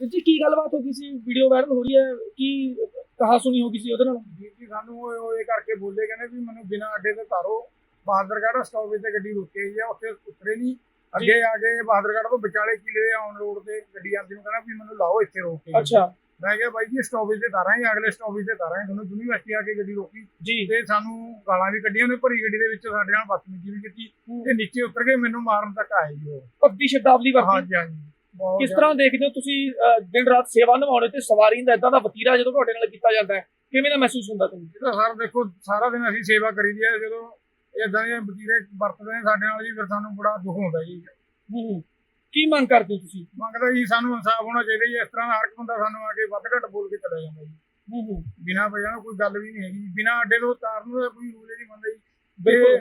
ਵੀਰ ਜੀ ਕੀ ਗੱਲਬਾਤ ਹੋ ਗਈ ਸੀ? ਵੀਡੀਓ ਵਾਇਰਲ ਹੋ ਰਹੀ ਹੈ। ਕੀ ਕਹਾ ਸੁਣੀ ਹੋ ਗਈ ਸੀ ਉਹਦੇ ਨਾਲ? ਵੀਰ ਜੀ ਸਾਨੂੰ ਉਹ ਉਹ ਇਹ ਕਰਕੇ ਬੋਲੇ ਕਹਿੰਦੇ ਵੀ ਮੈਨੂੰ ਬਿਨਾਂ ਅੱਡੇ ਤੋਂ ਤਾਰੋ ਬਹਾਦਰਗੜ੍ਹ ਸਟਾਪੇਜ ਤੇ ਗੱਡੀ ਰੁਕੀ ਹੋਈ ਆ ਉੱਥੇ ਉਤਰੇ ਨਹੀਂ ਅੱਗੇ ਆ ਕੇ ਬਹਾਦਰਗੜ੍ਹ ਤੋਂ ਵਿਚਾਲੇ ਕਿਲੇ ਆਨ ਰੋਡ ਤੇ ਗੱਡੀ ਆਂਦੀ ਨੂੰ ਕਹਿੰਦਾ ਵੀ ਮੈਨੂੰ ਲਾਓ ਇੱਥੇ ਰੋਕ ਕੇ। ਅੱਛਾ। ਮੈਂ ਕਿਹਾ ਬਾਈ ਜੀ ਸਟਾਪੇਜ ਤੇ ਤਾਰਾਂਗੇ ਅਗਲੇ ਸਟਾਪੇਜ ਤੇ ਤਾਰਾਂਗੇ ਤੁਹਾਨੂੰ ਯੂਨੀਵਰਸਿਟੀ ਆ ਕੇ ਗੱਡੀ ਰੋਕੀ। ਜੀ। ਤੇ ਸਾਨੂੰ ਗਾਲਾਂ ਵੀ ਕੱਢੀਆਂ ਨੇ ਭਰੀ ਗੱਡੀ ਦੇ ਵਿੱਚ ਸਾਡੇ ਨਾਲ ਬਦਤਮੀਜ਼ੀ ਵੀ ਕੀਤੀ। ਤੇ ਨੀਚੇ ਉਤਰ ਕੇ ਮੈਨੂੰ ਮਾਰਨ ਤੱਕ ਆਏ ਜੀ ਉਹ। ਭਗਤੀ ਸ਼ਬਦਾਵਲੀ ਵਰਤੀ। ਹਾਂਜੀ ਹਾਂਜੀ। ਕਿਸ ਤਰ੍ਹਾਂ ਦੇਖਦੇ ਹੋ ਤੁਸੀਂ ਦਿਨ ਰਾਤ ਸੇਵਾ ਨਿਭਾਉਣੇ ਤੇ ਸਵਾਰੀ ਦਾ ਇਦਾਂ ਦਾ ਵਤੀਰਾ ਜਦੋਂ ਤੁਹਾਡੇ ਨਾਲ ਕੀਤਾ ਜਾਂਦਾ ਹੈ ਕਿਵੇਂ ਦਾ ਮਹਿਸੂਸ ਹੁੰਦਾ ਤੁਹਾਨੂੰ? ਇਹ ਤਾਂ ਸਰ ਦੇਖੋ ਸਾਰਾ ਦਿਨ ਅਸੀਂ ਸੇਵਾ ਕਰੀਦੀ ਹੈ ਜਦੋਂ ਇਦਾਂ ਦੇ ਵਤੀਰੇ ਵਰਤਦੇ ਨੇ ਸਾਡੇ ਨਾਲ ਜੀ ਫਿਰ ਸਾਨੂੰ ਬੜਾ ਦੁੱਖ ਹੁੰਦਾ ਜੀ। ਕੀ ਮੰਗ ਕਰਦੇ ਹੋ ਤੁਸੀਂ? ਮੰਗਦਾ ਜੀ ਸਾਨੂੰ ਇਨਸਾਫ ਹੋਣਾ ਚਾਹੀਦਾ ਜੀ ਇਸ ਤਰ੍ਹਾਂ ਹਰ ਇੱਕ ਬੰਦਾ ਸਾਨੂੰ ਆ ਕੇ ਵੱਧ ਘੱਟ ਬੋਲ ਕੇ ਚਲਾ ਜਾਂਦਾ ਜੀ। ਬਿਨਾਂ ਵਜ੍ਹਾ ਕੋਈ ਗੱਲ ਵੀ ਨਹੀਂ ਹੈਗੀ ਬਿਨਾਂ ਅੱਡੇ ਤੋਂ ਤਾਰਨ ਦਾ ਕੋਈ ਰੂਲ ਨਹੀਂ ਬੰਦਾ ਜੀ। ਬਿਲਕੁਲ।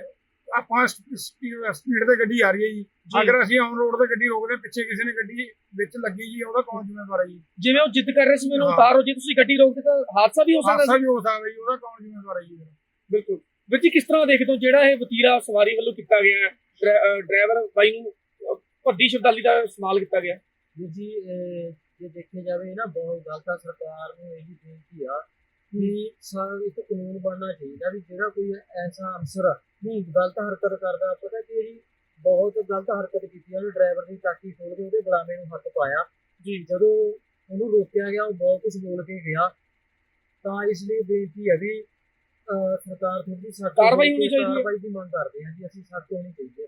ਆਪਾਂ ਸਪੀਡ ਤੇ ਗੱਡੀ ਆ ਰਹੀ ਹੈ ਜੀ ਜੀ। ਅਗਰ ਅਸੀਂ ਔਨ ਰੋਡ ਤੇ ਗੱਡੀ ਰੋਕਦੇ ਪਿੱਛੇ ਕਿਸੇ ਨੇ ਗੱਡੀ ਵਿੱਚ ਲੱਗੀ ਜੀ ਉਹਦਾ ਕੌਣ ਜ਼ਿੰਮੇਵਾਰ ਹੈ ਜੀ ਜਿਵੇਂ ਉਹ ਜਿੱਦ ਕਰ ਰਹੇ ਸੀ ਮੈਨੂੰ ਹਾਂ। ਉਤਾਰੋ ਜੇ ਤੁਸੀਂ ਗੱਡੀ ਰੋਕਦੇ ਤਾਂ ਹਾਦਸਾ ਵੀ ਹੋ ਸਕਦਾ ਹਾਦਸਾ ਵੀ ਹੋ ਸਕਦਾ ਜੀ ਉਹਦਾ ਕੌਣ ਜ਼ਿੰਮੇਵਾਰ ਹੈ ਜੀ? ਬਿਲਕੁਲ ਵੀਰ ਜੀ ਕਿਸ ਤਰ੍ਹਾਂ ਦੇਖਦੇ ਹੋ ਜਿਹੜਾ ਇਹ ਵਤੀਰਾ ਸਵਾਰੀ ਵੱਲੋਂ ਕੀਤਾ ਗਿਆ ਡਰਾਈਵਰ ਬਾਈ ਨੂੰ ਭੱਦੀ ਸ਼ਬਦਾਵਲੀ ਦਾ ਇਸਤੇਮਾਲ ਕੀਤਾ ਗਿਆ ਵੀਰ ਜੀ ਇਹ ਜੇ ਦੇਖਿਆ ਜਾਵੇ ਨਾ ਬਹੁਤ ਗਲਤ ਆ ਸਰਕਾਰ ਨੂੰ ਇਹੀ ਬੇਨਤੀ ਆ ਕਿ ਸਾ- ਇੱਕ ਕਾਨੂੰਨ ਬਣਨਾ ਚਾਹੀਦਾ ਵੀ ਜਿਹੜਾ ਕੋਈ ਐਸਾ ਅਫਸਰ ਨਹੀਂ ਗਲਤ ਹਰਕਤ ਕਰਦਾ ਪਤਾ ਕਿ ਇਹਦੀ ਬਹੁਤ ਗਲਤ ਹਰਕਤ ਕੀਤੀ ਉਹਨੇ ਡਰਾਈਵਰ ਦੀ ਟਾਕੀ ਖੋਲ ਕੇ ਉਹਦੇ ਗੁਲਾਮੇ ਨੂੰ ਹੱਥ ਪਾਇਆ। ਜੀ। ਜਦੋਂ ਉਹਨੂੰ ਰੋਕਿਆ ਗਿਆ ਉਹ ਬਹੁਤ ਕੁਝ ਬੋਲ ਕੇ ਗਿਆ। ਤਾਂ ਇਸ ਲਈ ਬੇਨਤੀ ਹੈ ਵੀ ਸਰਕਾਰ ਥੋੜੀ ਸਖਤ ਕਾਰਵਾਈ ਹੋਣੀ ਚਾਹੀਦੀ ਹੈ। ਕਾਰਵਾਈ ਦੀ ਮੰਗ ਕਰਦੇ ਹਾਂ ਜੀ ਅਸੀਂ ਸਖਤ ਹੋਣੀ ਚਾਹੀਦੀ ਹੈ।